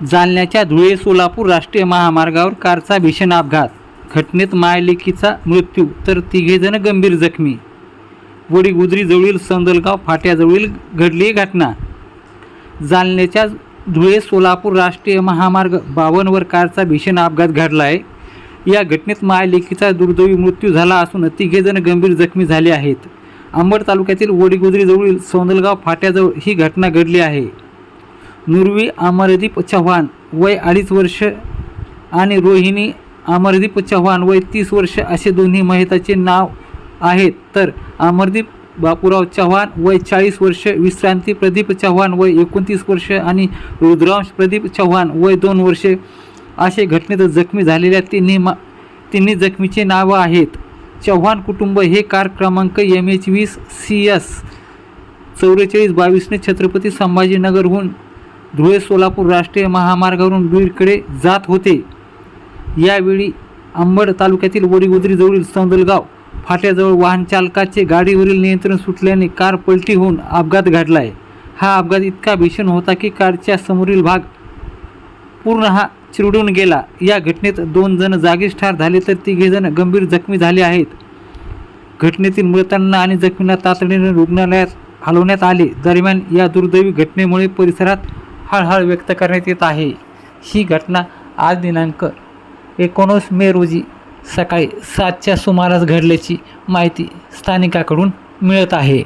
जालन्याच्या धुळे सोलापूर राष्ट्रीय महामार्गावर कारचा भीषण अपघात. घटनेत मायलेकीचा मृत्यू तर तिघेजण गंभीर जखमी. वडीगुद्रीजवळील संदलगाव फाट्याजवळील घडली ही घटना. जालन्याच्या धुळे सोलापूर राष्ट्रीय महामार्ग बावनवर कारचा भीषण अपघात घडला आहे या घटनेत मायलेकीचा दुर्दैवी मृत्यू झाला असून तिघेजण गंभीर जखमी झाले आहेत. अंबड तालुक्यातील वडीगुद्रीजवळील सौंदलगाव फाट्याजवळ ही घटना घडली आहे. नुरवी अमरदीप चव्हाण वय अडीच वर्ष आणि रोहिणी अमरदीप चव्हाण वय तीस वर्ष असे दोन्ही महिताचे नाव आहेत. तर अमरदीप बापूराव चव्हाण वय चाळीस वर्ष विश्रांती प्रदीप चव्हाण वय एकोणतीस वर्ष आणि रुद्रांश प्रदीप चव्हाण वय दोन वर्षे असे घटनेत जखमी झालेल्या तिन्ही मा तिन्ही जखमीचे नावं आहेत. चव्हाण कुटुंब हे कार क्रमांक एम एच वीस सी एस चौवेचाळीस बावीसने छत्रपती संभाजीनगरहून धुळे सोलापूर राष्ट्रीय महामार्गावरून बीडकडे जात होते. यावेळी अंबड तालुक्यातील वडीगुद्रीजवळील संदलगाव फाट्याजवळ वाहन चालकाचे गाडीवरील नियंत्रण सुटल्याने कार पलटी होऊन अपघात घडला आहे हा अपघात इतका भीषण होता की कारच्या समोरील भाग पूर्ण हा चिरडून गेला. या घटनेत दोन जण जागीच ठार झाले तर तिघेजण गंभीर जखमी झाले आहेत. घटनेतील मृतांना आणि जखमींना तातडीने रुग्णालयात हलवण्यात आले. दरम्यान या दुर्दैवी घटनेमुळे परिसरात हळहळ व्यक्त करण्यात येत आहे. ही घटना आज दिनांक एकोणीस मे रोजी सकाळी सातच्या सुमारास घडल्याची माहिती स्थानिकाकडून मिळत आहे.